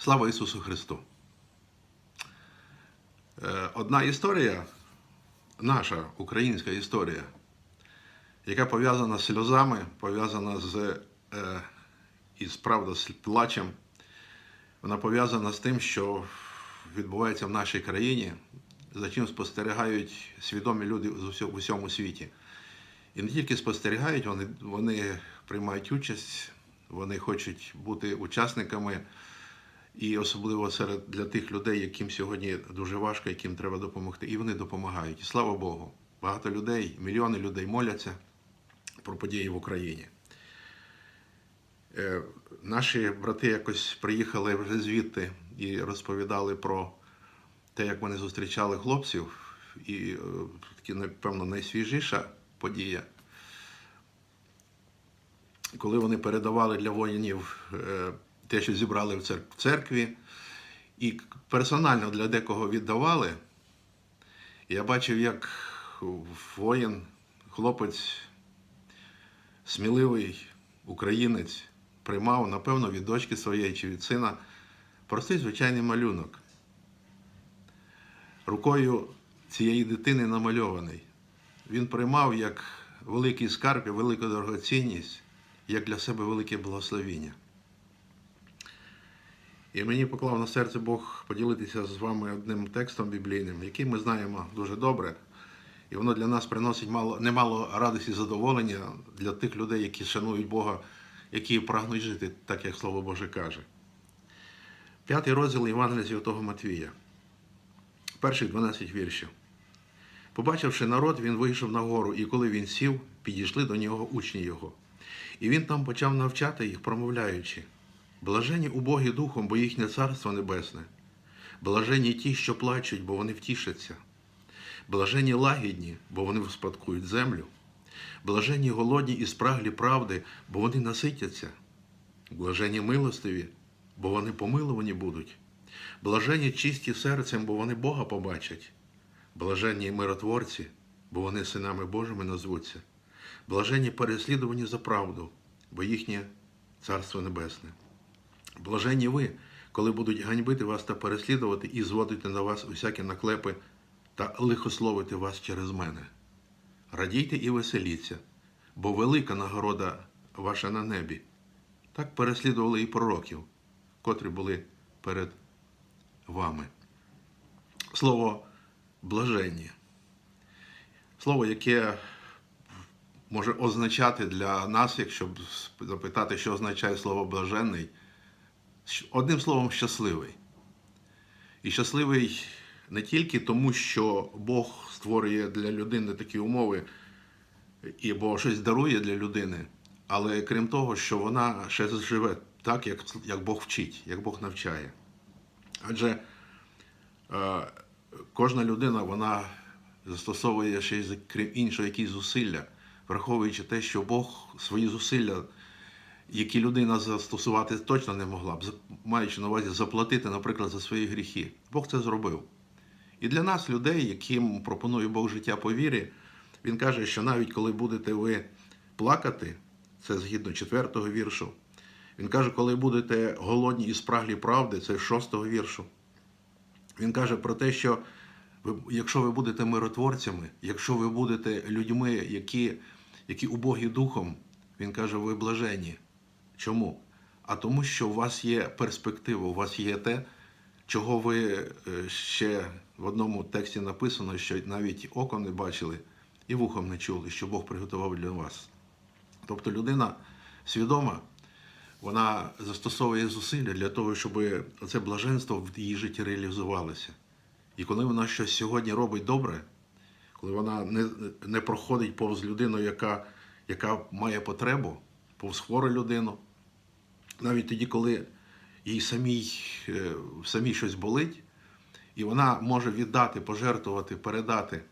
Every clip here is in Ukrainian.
Слава Ісусу Христу! Е, Одна історія, наша українська історія, яка пов'язана з сльозами, пов'язана з, е, із правда, з плачем, вона пов'язана з тим, що відбувається в нашій країні, за чим спостерігають свідомі люди в усьому світі. І не тільки спостерігають, вони, вони приймають участь, вони хочуть бути учасниками. І особливо серед для тих людей, яким сьогодні дуже важко, яким треба допомогти. І вони допомагають. І слава Богу, багато людей, мільйони людей моляться про події в Україні. Е, Наші брати якось приїхали вже звідти і розповідали про те, як вони зустрічали хлопців. І е, таки, напевно, найсвіжіша подія, коли вони передавали для воїнів е, те, що зібрали в церкві, і персонально для декого віддавали. Я бачив, як воїн, хлопець, сміливий українець, приймав, напевно, від дочки своєї чи від сина простий звичайний малюнок. Рукою цієї дитини намальований. Він приймав як великий скарб і велику дорогоцінність, як для себе велике благословіння. І мені поклав на серце Бог поділитися з вами одним текстом біблійним, який ми знаємо дуже добре. І воно для нас приносить мало, немало радості і задоволення для тих людей, які шанують Бога, які прагнуть жити, так як Слово Боже каже. П'ятий розділ Євангелія Святого Матвія, перших 12 віршів. Побачивши народ, він вийшов на гору, і коли він сів, підійшли до нього учні його. І він там почав навчати їх, промовляючи. Блажені убогі духом, бо їхнє царство небесне. Блажені ті, що плачуть, бо вони втішаться. Блажені лагідні, бо вони вспадкують землю. Блажені голодні і спраглі правди, бо вони наситяться. Блажені милостиві, бо вони помилувані будуть. Блажені чисті серцем, бо вони Бога побачать. Блаженні миротворці, бо вони синами Божими назвуться. Блажені переслідувані за правду, бо їхнє царство небесне. Блаженні ви, коли будуть ганьбити вас та переслідувати і зводити на вас усякі наклепи та лихословити вас через мене. Радійте і веселіться, бо велика нагорода ваша на небі. Так переслідували і пророків, котрі були перед вами. Слово блаженні. Слово, яке може означати для нас, якщо запитати, що означає слово блаженний, одним словом, щасливий. І щасливий не тільки тому, що Бог створює для людини такі умови, і бо щось дарує для людини, але крім того, що вона ще живе так, як, як Бог вчить, як Бог навчає. Адже е, кожна людина вона застосовує ще крім іншого якісь зусилля, враховуючи те, що Бог свої зусилля, які людина застосувати точно не могла б, маючи на увазі заплатити, наприклад, за свої гріхи. Бог це зробив. І для нас, людей, яким пропонує Бог життя по вірі, він каже, що навіть коли будете ви плакати, це згідно четвертого віршу, він каже, коли будете голодні і спраглі правди, це шостого віршу. Він каже про те, що ви, якщо ви будете миротворцями, якщо ви будете людьми, які, які убогі духом, він каже, ви блажені. Чому? А тому, що у вас є перспектива, у вас є те, чого ви е, ще в одному тексті написано, що навіть оком не бачили і вухом не чули, що Бог приготував для вас. Тобто людина свідома, вона застосовує зусилля для того, щоб це блаженство в її житті реалізувалося. І коли вона щось сьогодні робить добре, коли вона не, не проходить повз людину, яка, яка має потребу, повз хвору людину, навіть тоді, коли їй самій, е, самій щось болить, і вона може віддати, пожертвувати, передати,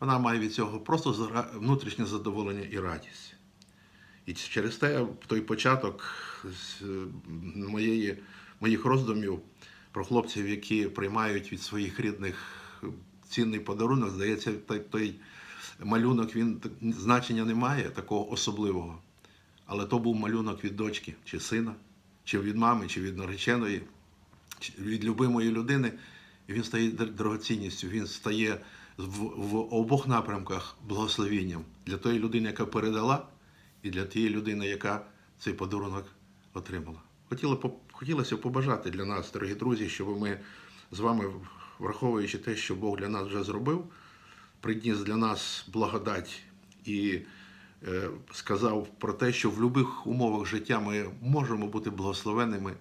вона має від цього просто внутрішнє задоволення і радість. І через те той початок е, моєї, моїх роздумів про хлопців, які приймають від своїх рідних цінний подарунок, здається, той, той малюнок він значення не має такого особливого. Але то був малюнок від дочки чи сина, чи від мами, чи від нареченої. чи- від любимої людини, і він стає дорогоцінністю, він стає в, в обох напрямках благословенням для тої людини, яка передала, і для тієї людини, яка цей подарунок отримала. Хотіли, хотілося побажати для нас, дорогі друзі, щоб ми з вами, враховуючи те, що Бог для нас вже зробив, приніс для нас благодать і сказав про те, що в будь-яких умовах життя ми можемо бути благословенними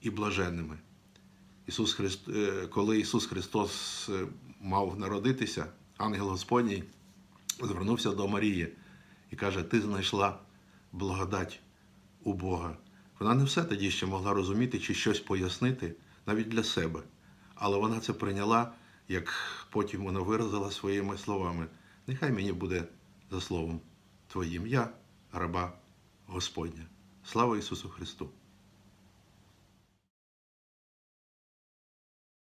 і блаженними. Ісус Христ, е, коли Ісус Христос е, мав народитися, ангел Господній звернувся до Марії і каже: Ти знайшла благодать у Бога. Вона не все тоді ще могла розуміти чи щось пояснити навіть для себе. Але вона це прийняла, як потім вона виразила своїми словами. Нехай мені буде за словом Твоїм я, раба Господня. Слава Ісусу Христу!